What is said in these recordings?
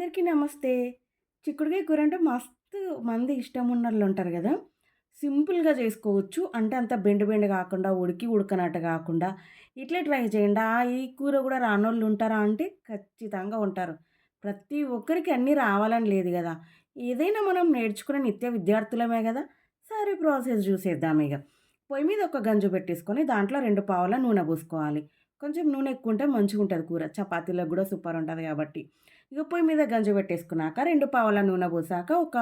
అందరికీ నమస్తే. చిక్కుడుకాయ కూర అంటే మస్తు మంది ఇష్టం ఉన్నోళ్ళు ఉంటారు కదా. సింపుల్గా చేసుకోవచ్చు. అంటే అంత బెండు బెండు కాకుండా ఉడికి ఉడకనట్టు కాకుండా ఇట్లే ట్రై చేయండి. ఆ ఈ కూర కూడా రానోళ్ళు ఉంటారా అంటే ఖచ్చితంగా ఉంటారు. ప్రతి ఒక్కరికి అన్నీ రావాలని లేదు కదా. ఏదైనా మనం నేర్చుకునే నిత్య విద్యార్థులమే కదా. సరే ప్రాసెస్ చూసేద్దాం ఇక పొయ్యి మీద ఒక గంజు పెట్టేసుకొని దాంట్లో రెండు పావుల నూనె పోసుకోవాలి. కొంచెం నూనె ఎక్కువ ఉంటే మంచిగా ఉంటుంది కూర. చపాతీలకు కూడా సూపర్ ఉంటుంది కాబట్టి. ఇక పొయ్యి మీద గంజి పెట్టేసుకున్నాక రెండు పావుల నూనె పోసాక ఒక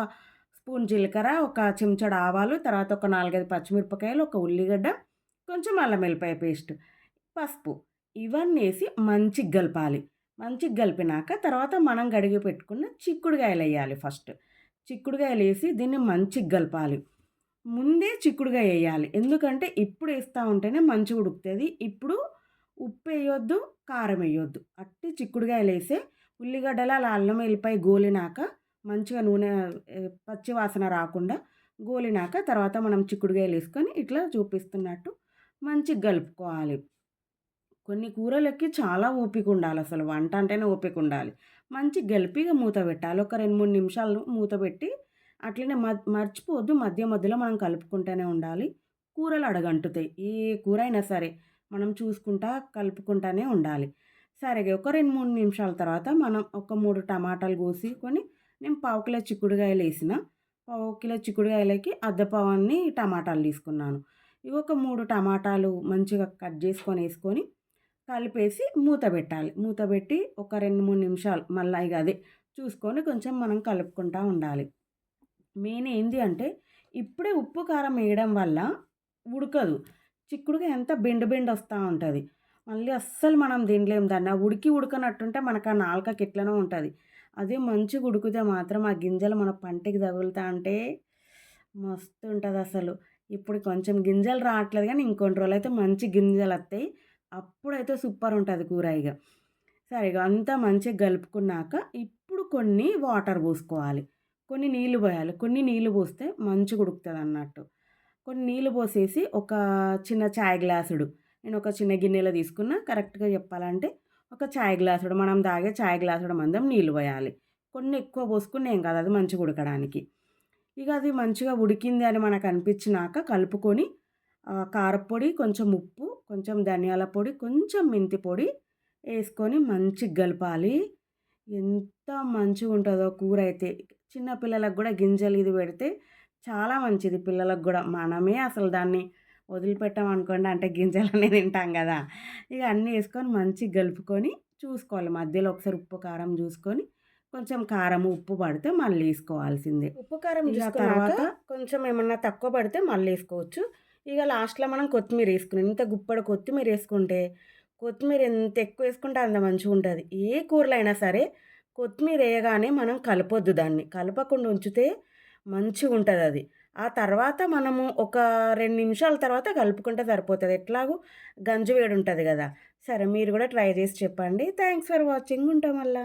స్పూన్ జీలకర్ర ఒక చెంచాడు ఆవాలు తర్వాత ఒక నాలుగైదు పచ్చిమిరపకాయలు ఒక ఉల్లిగడ్డ కొంచెం అల్లం వెల్లిపాయ పేస్ట్ పసుపు ఇవన్నీ వేసి మంచిగా కలపాలి మంచిగా కలిపినాక తర్వాత మనం గడిగి పెట్టుకున్న చిక్కుడుకాయలు వేయాలి ఫస్ట్. చిక్కుడుకాయలు వేసి దీన్ని మంచిగా కలపాలి ముందే చిక్కుడుగా వేయాలి. ఎందుకంటే ఇప్పుడు వేస్తూ ఉంటేనే మంచిగా ఉడుకుతుంది. ఇప్పుడు ఉప్పు వేయొద్దు కారం వేయొద్దు. అట్టి చిక్కుడుకాయలు వేసే ఉల్లిగడ్డలు అలా అల్లం వెల్లిపాయ గోలినాక మంచిగా నూనె పచ్చి వాసన రాకుండా గోలినాక తర్వాత మనం చిక్కుడుకాయలు వేసుకొని ఇట్లా చూపిస్తున్నట్టు మంచిగా కలుపుకోవాలి. కొన్ని కూరలకి చాలా ఓపిక ఉండాలి అసలు. వంట అంటేనే ఓపిక ఉండాలి. మంచి గలిపిగా మూత పెట్టాలి. ఒక రెండు మూడు నిమిషాలు మూత పెట్టి అట్లనే మర్చిపోవద్దు. మధ్య మధ్యలో మనం కలుపుకుంటూనే ఉండాలి. కూరలు అడగంటుతాయి. ఏ కూర అయినా సరే మనం చూసుకుంటా కలుపుకుంటానే ఉండాలి. సరే ఒక రెండు మూడు నిమిషాల తర్వాత మనం ఒక మూడు టమాటాలు కోసుకొని నేను పావు కిలో చిక్కుడుకాయలు వేసిన. పావు కిలో చిక్కుడుకాయలకి అద్దపావాన్ని టమాటాలు తీసుకున్నాను. ఇవి ఒక మూడు టమాటాలు మంచిగా కట్ చేసుకొని వేసుకొని కలిపేసి మూత పెట్టాలి. మూత పెట్టి ఒక రెండు మూడు నిమిషాలు మళ్ళీ ఇక అదే చూసుకొని కొంచెం మనం కలుపుకుంటూ ఉండాలి. మెయిన్ ఏంటి అంటే ఇప్పుడే ఉప్పు కారం వేయడం వల్ల ఉడకదు. చిక్కుడుగా ఎంత బెండు బెండు వస్తూ ఉంటుంది. మళ్ళీ అస్సలు మనం తినలేం. దాన్ని ఉడికి ఉడకనట్టుంటే మనకు ఆ నాలుకకి ఎట్లనో ఉంటుంది. అదే మంచిగా ఉడికితే మాత్రం ఆ గింజలు మన పంటికి తగులుతా అంటే మస్తు ఉంటుంది అసలు. ఇప్పుడు కొంచెం గింజలు రావట్లేదు కానీ ఇంకొన్ని రోజులు అయితే మంచి గింజలు వస్తాయి. అప్పుడైతే సూపర్ ఉంటుంది కూర ఇక సరే అంతా మంచిగా కలుపుకున్నాక ఇప్పుడు కొన్ని వాటర్ పోసుకోవాలి. కొన్ని నీళ్ళు పోయాలి. కొన్ని నీళ్ళు పోస్తే మంచిగా ఉడుకుతుంది అన్నట్టు కొన్ని నీళ్ళు పోసేసి ఒక చిన్న చాయ్ గ్లాసుడు. నేను ఒక చిన్న గిన్నెలో తీసుకున్న. కరెక్ట్గా చెప్పాలంటే ఒక చాయ్ గ్లాసుడు. మనం తాగే చాయ్ గ్లాసుడు మందం నీళ్ళు పోయాలి. కొన్ని ఎక్కువ పోసుకుని ఏం కాదు. అది మంచిగా ఉడకడానికి. ఇక అది మంచిగా ఉడికింది అని మనకు అనిపించినాక కలుపుకొని కారపొడి కొంచెం ఉప్పు కొంచెం ధనియాల పొడి కొంచెం మెంతి పొడి వేసుకొని మంచిగా కలపాలి. ఎంత మంచిగా ఉంటుందో కూర అయితే. చిన్నపిల్లలకు కూడా గింజలు ఇది పెడితే చాలా మంచిది పిల్లలకు కూడా. మనమే అసలు దాన్ని వదిలిపెట్టామనుకోండి అంటే గింజలనే తింటాం కదా. ఇక అన్నీ వేసుకొని మంచిగా కలుపుకొని చూసుకోవాలి. మధ్యలో ఒకసారి ఉప్పు కారం చూసుకొని కొంచెం కారం ఉప్పు పడితే మళ్ళీ వేసుకోవాల్సిందే. ఉప్పు కారం తర్వాత కొంచెం ఏమన్నా తక్కువ పడితే మళ్ళీ వేసుకోవచ్చు. ఇక లాస్ట్లో మనం కొత్తిమీర వేసుకుని ఇంత గుప్పడ కొత్తిమీర వేసుకుంటే కొత్తిమీర ఎంత ఎక్కువ వేసుకుంటే అంత మంచిగా ఉంటుంది. ఏ కూరలు అయినా సరే కొత్తిమీర వేయగానే మనం కలపొద్దు దాన్ని. కలపకుండా ఉంచితే మంచిగా ఉంటుంది అది. ఆ తర్వాత మనము ఒక రెండు నిమిషాల తర్వాత కలుపుకుంటే సరిపోతుంది. ఎట్లాగూ గంజు వేడి ఉంటుంది కదా. సరే మీరు కూడా ట్రై చేసి చెప్పండి. Thanks for watching. ఉంటాం మళ్ళీ.